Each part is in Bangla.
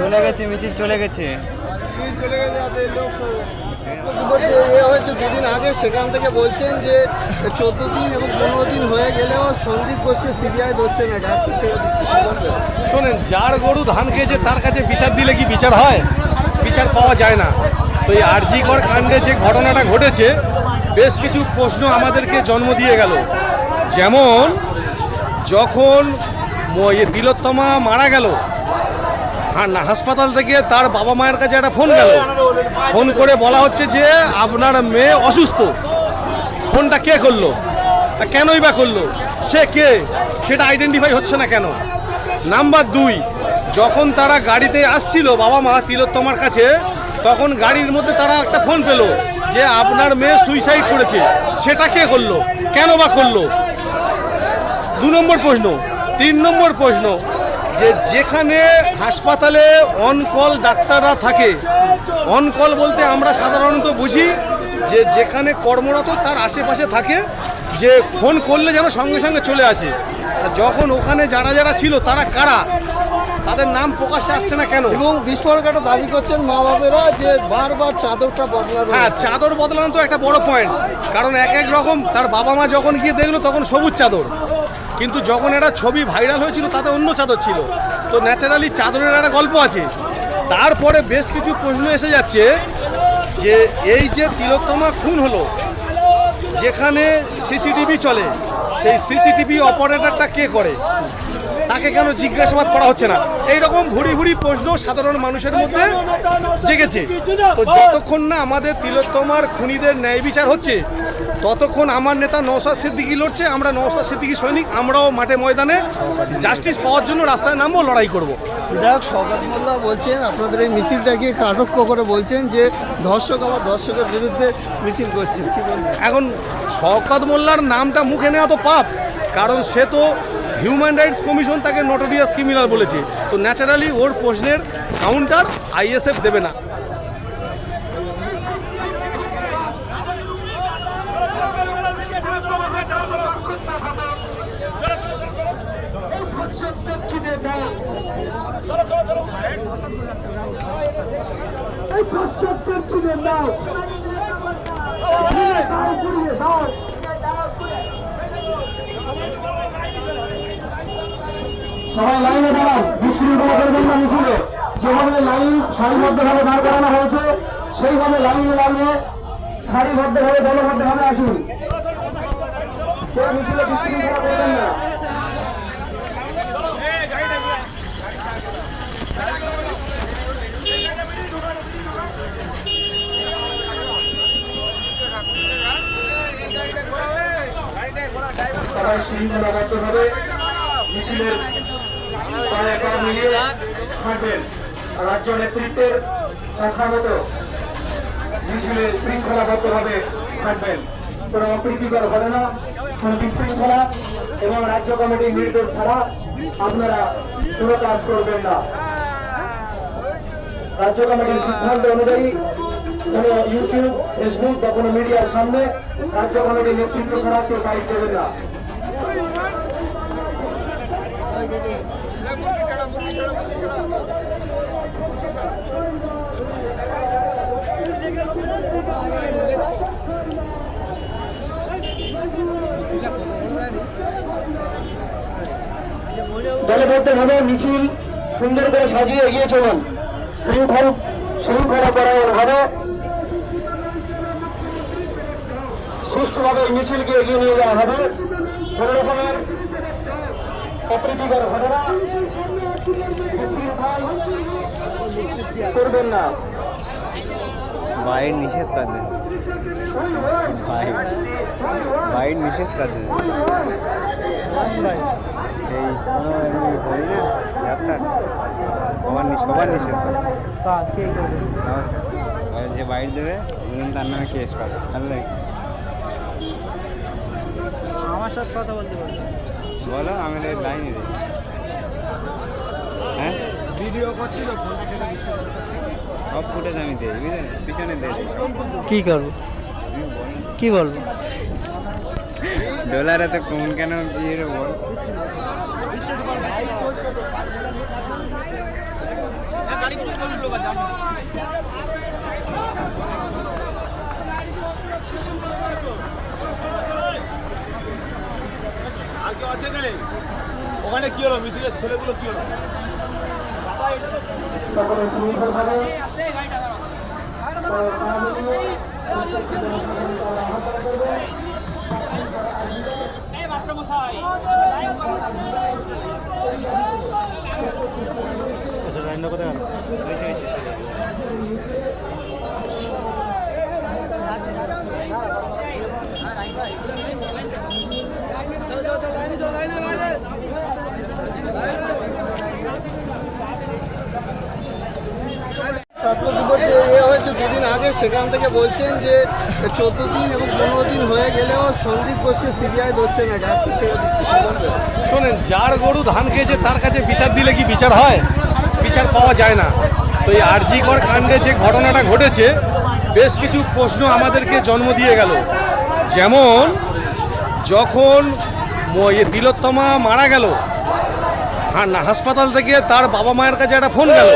চলে গেছে মিছিল চলে গেছে। এ হয়েছে দুদিন আগে, সেখান থেকে বলছেন যে চোদ্দ দিন এবং পনেরো দিন হয়ে গেলেও সন্দীপ ঘোষকে সিবিআই ধরছে না, ডাকছে, ছেড়ে দিচ্ছে। শোনেন, যার গরু ধান খেয়েছে, তার কাছে বিচার দিলে কি বিচার হয়? বিচার পাওয়া যায় না। তো এই আরজিকর কাণ্ডে যে ঘটনাটা ঘটেছে, বেশ কিছু প্রশ্ন আমাদেরকে জন্ম দিয়ে গেল। যেমন, যখন তিলোত্তমা মারা গেল হাসপাতাল থেকে তার বাবা মায়ের কাছে একটা ফোন গেল। ফোন করে বলা হচ্ছে যে আপনার মেয়ে অসুস্থ। ফোনটা কে করল? কেনই বা করল? সে কে? সেটা আইডেন্টিফাই হচ্ছে না কেন? নাম্বার দুই, যখন তারা গাড়িতে আসছিল, বাবা মা তিলোত্তমার কাছে, তখন গাড়ির মধ্যে তারা একটা ফোন পেল যে আপনার মেয়ে সুইসাইড করেছে। সেটা কে করল? কেন বা করল? দু নম্বর প্রশ্ন, তিন নম্বর প্রশ্ন যে যেখানে হাসপাতালে অন কল ডাক্তাররা থাকে অন কল বলতে আমরা সাধারণত বুঝি যে যেখানে কর্মরত তার আশেপাশে থাকে যে ফোন করলে যেন সঙ্গে সঙ্গে চলে আসে। যখন ওখানে যারা যারা ছিল তারা কারা? তাদের নাম প্রকাশ্যে আসছে না কেন? এবং বিস্ফোরক একটা দাবি করছেন মা বাবেরা যে বারবার চাদরটা বদলানো হ্যাঁ চাদর বদলানো তো একটা বড় পয়েন্ট কারণ এক এক রকম তার বাবা মা যখন গিয়ে দেখল তখন সবুজ চাদর। কিন্তু যখন একটা ছবি ভাইরাল হয়েছিল, তাতে অন্য চাদর ছিল। তো ন্যাচারালি চাদরের একটা গল্প আছে। তারপরে বেশ কিছু প্রশ্ন এসে যাচ্ছে যে, এই যে তিলোত্তমা খুন হলো, যেখানে সিসিটিভি চলে, সেই সিসিটিভি অপারেটরটা কে করে? তাকে কেন জিজ্ঞাসাবাদ করা হচ্ছে না? এই রকম ভুড়ি ভুড়ি প্রশ্ন সাধারণ মানুষের মধ্যে জেগেছে। তো যতক্ষণ না আমাদের তিলোত্তমার খুনিদের ন্যায় বিচার হচ্ছে ততক্ষণ আমার নেতা নৌসাদ সিদ্দিকি লড়ছে আমরা নৌসাদ সিদ্দিকি সৈনিক আমরাও মাঠে ময়দানে জাস্টিস পাওয়ার জন্য রাস্তায় নামবো লড়াই করব। বিধায়ক শওকত মোল্লা বলছেন আপনাদের এই মিছিলটাকে কাটক্ষ করে বলছেন যে ধর্ষক আমার দর্শকের বিরুদ্ধে মিছিল করছেন কি এখন শওকত মোল্লার নামটা মুখে নেওয়া তো পাপ কারণ সে তো হিউম্যান রাইটস কমিশন তাকে নটোরিয়াস ক্রিমিনাল বলেছে। তো ন্যাচারালি ওর প্রশ্নের কাউন্টার আইএসএফ দেবে না। সবাই লাইনে দাঁড়ান বিশৃঙ্খলা করবেন না মিছিলে যেভাবে লাইন সারিবদ্ধভাবে দাঁড় করানো হয়েছে সেইভাবে লাইনে দাঁড়িয়ে সারিবদ্ধভাবে দলবদ্ধভাবে আসুন মিছিলে বিশৃঙ্খলা করবেন না সবাই শৃঙ্খলাবদ্ধভাবে মিছিলের হাঁটবেন। রাজ্য নেতৃত্বের কথা মতো মিছিলে শৃঙ্খলাবদ্ধভাবে থাকবেন কোনো অপ্রীতিকর ঘটনা, কোনো বিশৃঙ্খলা এবং রাজ্য কমিটির নির্দেশ ছাড়া আপনারা কোনো কাজ করবেন না। রাজ্য কমিটির সিদ্ধান্ত অনুযায়ী কোনো ইউটিউব ফেসবুক বা কোনো মিডিয়ার সামনে রাজ্য কমিটির নেতৃত্ব ছাড়া কেউ বাইক দেবেন না। দলবদ্ধভাবে মিছিল সুন্দর করে সাজিয়ে এগিয়ে চলুন। শৃঙ্খল শৃঙ্খলা পরায়ণ ভাবে সুষ্ঠুভাবে এই মিছিলকে এগিয়ে নিয়ে যাওয়া হবে। কোনো রকমের অপ্রীতিকর ঘটনা করবেন না। বাইর নিষেধ কাজে বাইর বাইর নিষেধ কাজে এই কোনো এমনি বলি না যাত্রার সবার সবার নিষেধ করে যে বাইর দেবে তার নামে কেস করে তাহলে সাথে কথা বলতে পারবে। বলো আমি লাইনে দিই হ্যাঁ? সব ফুটেজ আমি দিই বুঝলেন পিছনে দিই। কি করব? কি বলব? ডলার এত কম কেন কি রে বল ওখানে কি হলো? মিছিলের ছেলেগুলো কি হলো? সকলে সুন্দরভাবে ইয়ে হয়েছে দুদিন আগে, সেখান থেকে বলছেন যে চোদ্দ দিন এবং পনেরো দিন হয়ে গেলেও সন্দীপ ঘোষকে সিবিআই ধরছে না ডাকছে ছেড়ে শোনেন, যার গরু ধান খেয়েছে, তার কাছে বিচার দিলে কি বিচার হয়? বিচার পাওয়া যায় না। তো এই আরজিকর কাণ্ডে যে ঘটনাটা ঘটেছে, বেশ কিছু প্রশ্ন আমাদেরকে জন্ম দিয়ে গেল। যেমন, যখন এ তিলোত্তমা মারা গেল। হ্যাঁ না, হাসপাতাল থেকে তার বাবা মায়ের কাছে একটা ফোন গেল।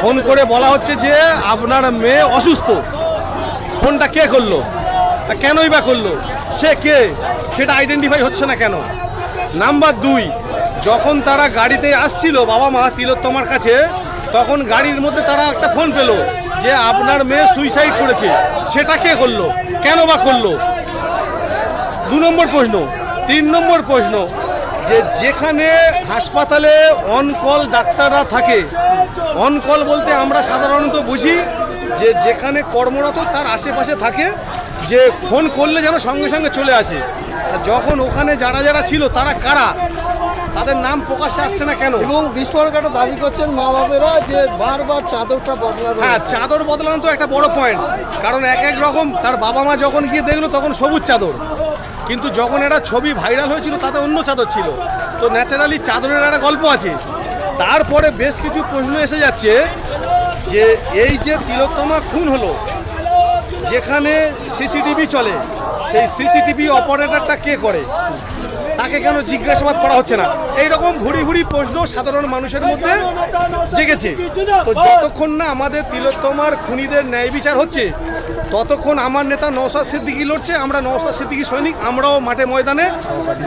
ফোন করে বলা হচ্ছে যে, আপনার মেয়ে অসুস্থ। ফোনটা কে করল? কেনই বা করল? সে কে? সেটা আইডেন্টিফাই হচ্ছে না কেন? নাম্বার দুই, যখন তারা গাড়িতে আসছিল, বাবা মা তিলোত্তমার কাছে, তখন গাড়ির মধ্যে তারা একটা ফোন পেল যে, আপনার মেয়ে সুইসাইড করেছে। সেটা কে করল? কেন বা করল? দু নম্বর প্রশ্ন। তিন নম্বর প্রশ্ন যে যেখানে হাসপাতালে অন কল ডাক্তাররা থাকে অন কল বলতে আমরা সাধারণত বুঝি যে যেখানে কর্মরত তার আশেপাশে থাকে যে ফোন করলে যেন সঙ্গে সঙ্গে চলে আসে। আর যখন ওখানে যারা যারা ছিল তারা কারা? তাদের নাম প্রকাশ্যে আসছে না কেন? এবং বিস্ফোরক একটা দাবি করছেন মা বাবেরা যে বারবার চাদরটা বদলানো হ্যাঁ চাদর বদলানো তো একটা বড় পয়েন্ট কারণ এক এক রকম তার বাবা মা যখন গিয়ে দেখল তখন সবুজ চাদর। কিন্তু যখন একটা ছবি ভাইরাল হয়েছিল, তাতে অন্য চাদর ছিল। তো ন্যাচারালি চাদরের একটা গল্প আছে। তারপরে বেশ কিছু প্রশ্ন এসে যাচ্ছে যে, এই যে তিলোত্তমা খুন হলো, যেখানে সিসিটিভি চলে, সেই সিসিটিভি অপারেটরটা কে করে? তাকে কেন জিজ্ঞাসাবাদ করা হচ্ছে না? এই রকম ভুড়ি ভুড়ি প্রশ্ন সাধারণ মানুষের মধ্যে জেগেছে। তো যতক্ষণ না আমাদের তিলোত্তমার খুনিদের ন্যায় বিচার হচ্ছে ততক্ষণ আমার নেতা নৌসাদ সিদ্দিকি লড়ছে আমরা নৌসাদ সিদ্দিকি সৈনিক আমরাও মাঠে ময়দানে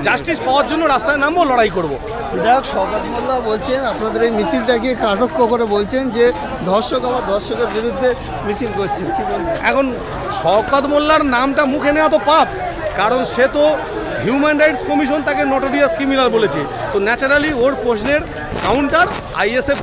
জাস্টিস পাওয়ার জন্য রাস্তায় নামবো লড়াই করব। বিধায়ক শওকত মোল্লা বলছেন আপনাদের এই মিছিলটাকে কাটক্ষ করে বলছেন যে ধর্ষক আমার ধর্ষকের বিরুদ্ধে মিছিল করছেন কি এখন শওকত মোল্লার নামটা মুখে নেওয়া তো পাপ কারণ সে তো হিউম্যান রাইটস কমিশন তাকে নটোরিয়াস ক্রিমিনাল বলেছে। তো ন্যাচারালি ওর প্রশ্নের কাউন্টার আইএসএফ